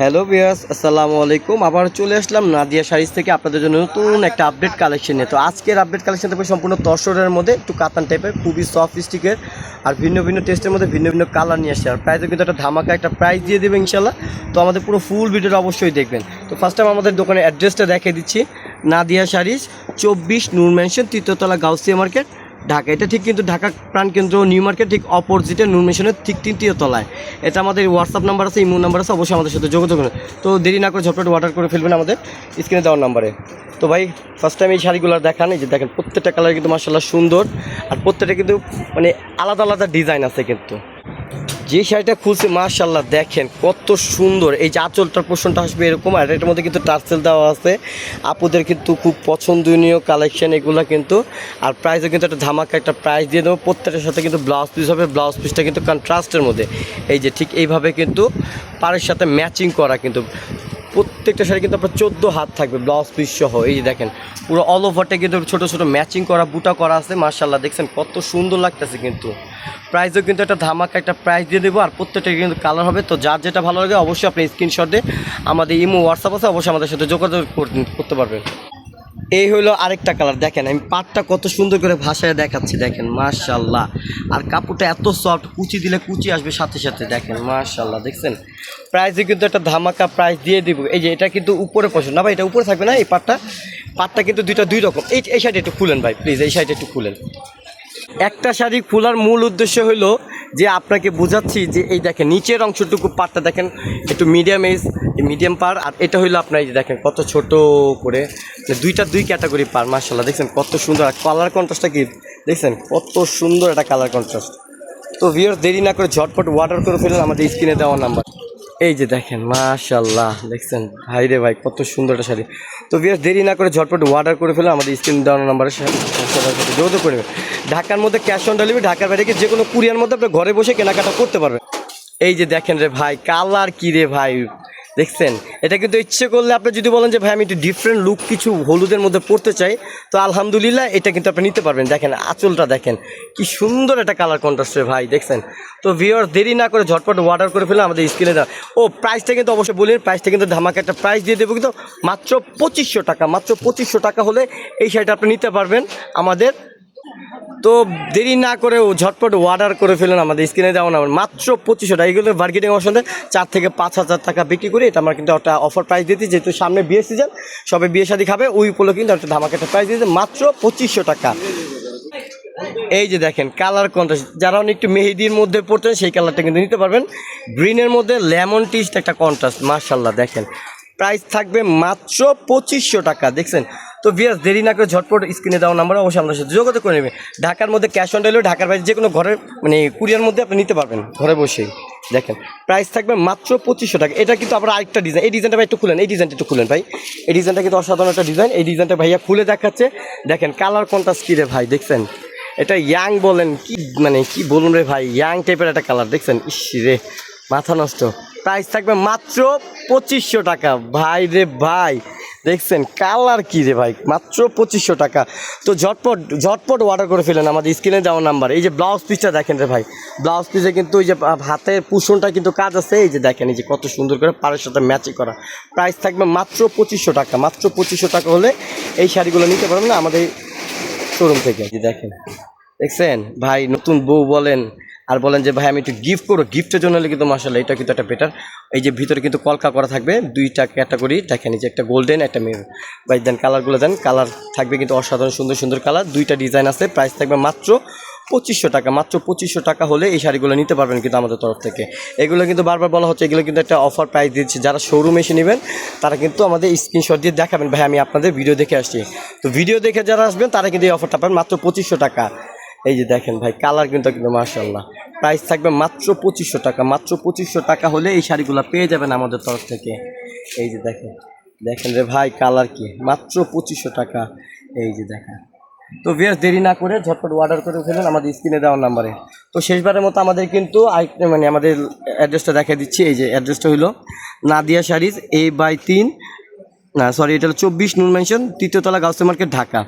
Hello বিয়াস আসসালামু আলাইকুম আবার চলে আসলাম নাদিয়া শাড়িজ থেকে আপনাদের জন্য নতুন একটা আপডেট কালেকশন নিয়ে। তো আজকের আপডেট কালেকশন থাকবে সম্পূর্ণ তসরের মধ্যে, একটু কাতান টাইপের খুবই সফট স্টিকের আর ভিন্ন ভিন্ন টেস্টের মধ্যে ভিন্ন ভিন্ন কালার নিয়ে আসছে। আর প্রাইসও কিন্তু একটা ধামাকা একটা প্রাইস দিয়ে দেবে ইনশাল্লাহ তো আমাদের পুরো ফুল ভিডিওটা অবশ্যই দেখবেন। তো ফার্স্ট টাইম আমাদের দোকানের অ্যাড্রেসটা দেখিয়ে দিচ্ছি। নাদিয়া শাড়িজ চব্বিশ নূর ম্যানশন তৃতীয়তলা গাউসিয়া মার্কেট ঢাকা। এটা ঠিক কিন্তু ঢাকা প্রাণকেন্দ্র নিউ মার্কেট ঠিক অপোজিটে নূর মেশনের ঠিক তৃতীয় তলায়। এটা আমাদের হোয়াটসঅ্যাপ নাম্বার আছে, ইমো নাম্বার আছে, অবশ্যই আমাদের সাথে যোগাযোগ করুন। তো দেরি না করে ঝটপট অর্ডার করে ফেলবেন আমাদের স্ক্রিনে দেওয়ার নাম্বারে তো ভাই ফার্স্ট টাইম এই শাড়িগুলো দেখান, এই যে দেখেন প্রত্যেকটা কালার কিন্তু মার্শাল্লাহ সুন্দর। আর প্রত্যেকটা কিন্তু মানে আলাদা আলাদা ডিজাইন আছে কিন্তু। যে শাড়িটা খুলছে মার্শাল্লাহ দেখেন কত সুন্দর। এই যে আঁচলটার পোষণটা আসবে এরকম, আর এটার মধ্যে কিন্তু টার্সেল দেওয়া আছে। আপুদের কিন্তু খুব পছন্দনীয় কালেকশন এগুলো কিন্তু। আর প্রাইসও কিন্তু একটা ধামাকা একটা প্রাইস দিয়ে দেবো। প্রত্যেকটার সাথে কিন্তু ব্লাউজ পিস হবে, ব্লাউজ পিসটা কিন্তু কন্ট্রাস্টের মধ্যে। এই যে ঠিক এইভাবে কিন্তু পাড়ের সাথে ম্যাচিং করা কিন্তু। প্রত্যেকটা শাড়ি কিন্তু আপনার চোদ্দ হাত থাকবে ব্লাউজ পিস সহ। এই যে দেখেন, পুরো অল ওভারটা কিন্তু ছোটো ছোটো ম্যাচিং করা, বুটা করা আছে মার্শাল্লাহ দেখছেন কত সুন্দর লাগতেছে কিন্তু। প্রাইসও কিন্তু একটা ধামাকা একটা প্রাইস দিয়ে দেবো, আর প্রত্যেকটা কিন্তু কালার হবে। তো যার যেটা ভালো লাগে অবশ্যই আপনি স্ক্রিনশট দিয়ে আমাদের ইমো হোয়াটসঅ্যাপ আছে, অবশ্যই আমাদের সাথে যোগাযোগ কর- করতে পারবেন। এই হলো আরেকটা কালার দেখেন, আমি পাটটা কত সুন্দর করে ভাষায় দেখাচ্ছি, দেখেন মার্শাল্লাহ আর কাপড়টা এত সফট কুচি দিলে কুচি আসবে সাথে সাথে, দেখেন মার্শাল্লাহ দেখছেন? প্রাইসে কিন্তু একটা ধামাকা প্রাইস দিয়ে দিব। এই যে, এটা কিন্তু উপরে পছন্দ না ভাই, এটা উপরে থাকবে না এই পাটটা? পাটটা কিন্তু দুইটা দুই রকম। এই এই সাইডে একটু খুলেন ভাই প্লিজ এই সাইডে একটু খুলেন। একটা শাড়ি খোলার মূল উদ্দেশ্য হলো যে আপনাকে বোঝাচ্ছি যে এই দেখেন, নিচের অংশটুকু পাটটা দেখেন, একটু মিডিয়াম এজ মিডিয়াম পার আর এটা হইল আপনার এই যে দেখেন, কত ছোট করে দুইটা দুই ক্যাটাগরি পার মার্শাল্লাহ দেখছেন কত সুন্দর, আর কালার কন্ট্রাস্টটা কি? দেখছেন কত সুন্দর একটা কালার কন্ট্রাস্ট তো ভিওর দেরি না করে ঝটপট অর্ডার করে ফেলেন, আমাদের স্ক্রিনে দেওয়া নাম্বার এই যে দেখেন মাশাল্লাহ দেখছেন ভাই রে ভাই, কত সুন্দর একটা শাড়ি। তো বিয়ার দেরি না করে ঝটপট অর্ডার করে ফেলে আমাদের স্ক্রিনে স্ক্রিন দেওয়ার নাম্বারে সাথে যোগাযোগ করে ঢাকার মধ্যে ক্যাশ অন ডেলিভারি ঢাকার বাইরে যে কোনো কুরিয়ার মধ্যে আপনি ঘরে বসে কেনাকাটা করতে পারবেন। এই যে দেখেন রে ভাই কালার কী রে ভাই? দেখছেন? এটা কিন্তু ইচ্ছে করলে আপনি যদি বলেন যে, ভাই, আমি একটু ডিফারেন্ট লুক কিছু হলুদের মধ্যে পড়তে চাই, তো আলহামদুলিল্লাহ এটা কিন্তু আপনি নিতে পারবেন। দেখেন, আঁচলটা দেখেন, কি সুন্দর একটা কালার কন্ট্রাস্ট ভাই, দেখছেন? তো ভিওর দেরি না করে ঝটপট অর্ডার করে ফেলে আমাদের স্ক্রিনে দেওয়া। ও প্রাইসটা কিন্তু অবশ্যই বলি প্রাইসটা কিন্তু ধামাকা একটা প্রাইস দিয়ে দেবো কিন্তু মাত্র পঁচিশশো টাকা, মাত্র পঁচিশশো টাকা হলে এই শাড়িটা আপনি নিতে পারবেন আমাদের তো দেরি না করে ঝটপট অর্ডার করে ফেলেন আমাদের স্ক্রিনে দেওয়া না মাত্র পঁচিশশো টাকা। এগুলো মার্কেটিং অপশনে চার থেকে পাঁচ হাজার টাকা বিক্রি করি এটা আমরা কিন্তু একটা অফার প্রাইস দিতে যেহেতু সামনে বিয়ে সিজন সবাই বিয়ে শাদী খাবে, ওই উপলক্ষে কিন্তু একটা ধামাকা একটা প্রাইস দিতে মাত্র পঁচিশশো টাকা। এই যে দেখেন কালার কন্ট্রাস্ট যারা একটু মেহেদির মধ্যে পড়তেন সেই কালারটা কিন্তু নিতে পারবেন। গ্রিনের মধ্যে লেমন টিস্ট একটা কন্ট্রাস্ট মার্শাল্লাহ দেখেন। প্রাইস থাকবে মাত্র পঁচিশশো টাকা, দেখছেন? তো বিয়াস দেরি না করে ঝটপট স্ক্রিনে দেওয়া নাম্বার অবশ্যই আমাদের সাথে যোগাযোগ করে নেবেন ঢাকার মধ্যে ক্যাশ অন ডেলিভারি ঢাকার বাইরে যে কোনো ঘরের মানে কুরিয়ার মধ্যে আপনি নিতে পারবেন, ঘরে বসেই। দেখেন প্রাইস থাকবে মাত্র পঁচিশশো টাকা। এটা কিন্তু আবার আরেকটা ডিজাইন এই ডিজাইনটা ভাই একটু খুলেন, এই ডিজাইনটা একটু খুলেন ভাই। এই ডিজাইনটা কিন্তু অসাধারণ একটা ডিজাইন এই ডিজাইনটা ভাইয়া খুলে দেখাচ্ছে। দেখেন কালার কন্ট্রাস্ট কী রে ভাই, দেখছেন? এটা ইয়াং বলেন, কি মানে কি বলুন রে ভাই ইয়াং টাইপের একটা কালার দেখছেন? ইস রে, মাথা নষ্ট। প্রাইস থাকবে মাত্র পঁচিশশো টাকা। ভাই রে ভাই দেখছেন কালার কি রে ভাই? মাত্র পঁচিশশো টাকা। তো ঝটপট ঝটপট অর্ডার করে ফেলেন আমাদের স্ক্রিনে দেওয়া নাম্বার এই যে ব্লাউজ পিসটা দেখেন রে ভাই। ব্লাউজ পিসে কিন্তু ওই যে হাতের পুষণটা কিন্তু কাজ আছে। এই যে দেখেন, এই যে কত সুন্দর করে পাড়ের সাথে ম্যাচিং করা। প্রাইস থাকবে মাত্র পঁচিশশো টাকা। মাত্র পঁচিশশো টাকা হলে এই শাড়িগুলো নিতে পারবেন না আমাদের শোরুম থেকে। দেখেন। দেখছেন? ভাই, নতুন বউ বলেন আর বলেন যে, ভাই, আমি একটু গিফট করো গিফটের জন্য হলে কিন্তু মাসাল্লাহ এটা কিন্তু একটা বেটার এই যে, ভিতরে কিন্তু কলকা করা থাকবে। দুইটা ক্যাটাগরি দেখেন এই যে, একটা গোল্ডেন একটা মেরুন ভাই, দেন কালারগুলো দেন। কালার থাকবে কিন্তু অসাধারণ, সুন্দর সুন্দর কালার দুইটা ডিজাইন আছে। প্রাইস থাকবে মাত্র পঁচিশশো টাকা। মাত্র পঁচিশশো টাকা হলে এই শাড়িগুলো নিতে পারবেন কিন্তু আমাদের তরফ থেকে। এগুলো কিন্তু বারবার বলা হচ্ছে, এগুলো কিন্তু একটা অফার প্রাইস দিচ্ছে। যারা শোরুমে এসে নেবেন, তারা কিন্তু আমাদের স্ক্রিনশট দিয়ে দেখাবেন। ভাই, আমি আপনাদের ভিডিও দেখে আসছি। তো ভিডিও দেখে যারা আসবেন, তারা কিন্তু এই অফারটা পাবেন মাত্র পঁচিশশো টাকা। এই যে দেখেন ভাই কালার কিন্তু কিন্তু মার্শাল্লাহ প্রাইস থাকবে মাত্র পঁচিশশো টাকা। মাত্র পঁচিশশো টাকা হলে এই শাড়িগুলো পেয়ে যাবেন আমাদের তরফ থেকে। এই যে দেখেন দেখেন রে ভাই কালার কি? মাত্র পঁচিশশো টাকা। এই যে দেখেন। তো বেশ দেরি না করে ঝটপট অর্ডার করে ফেলেন আমাদের স্ক্রিনে দেওয়ার নাম্বারে তো শেষবারের মতো আমাদের কিন্তু মানে আমাদের অ্যাড্রেসটা দেখা দিচ্ছি। এই যে অ্যাড্রেসটা হলো নাদিয়া শাড়িজ এ বাই তিন, না সরি এটা হলো চব্বিশ নুন মেনশন তৃতীয়তলা গাউসে মার্কেট, ঢাকা।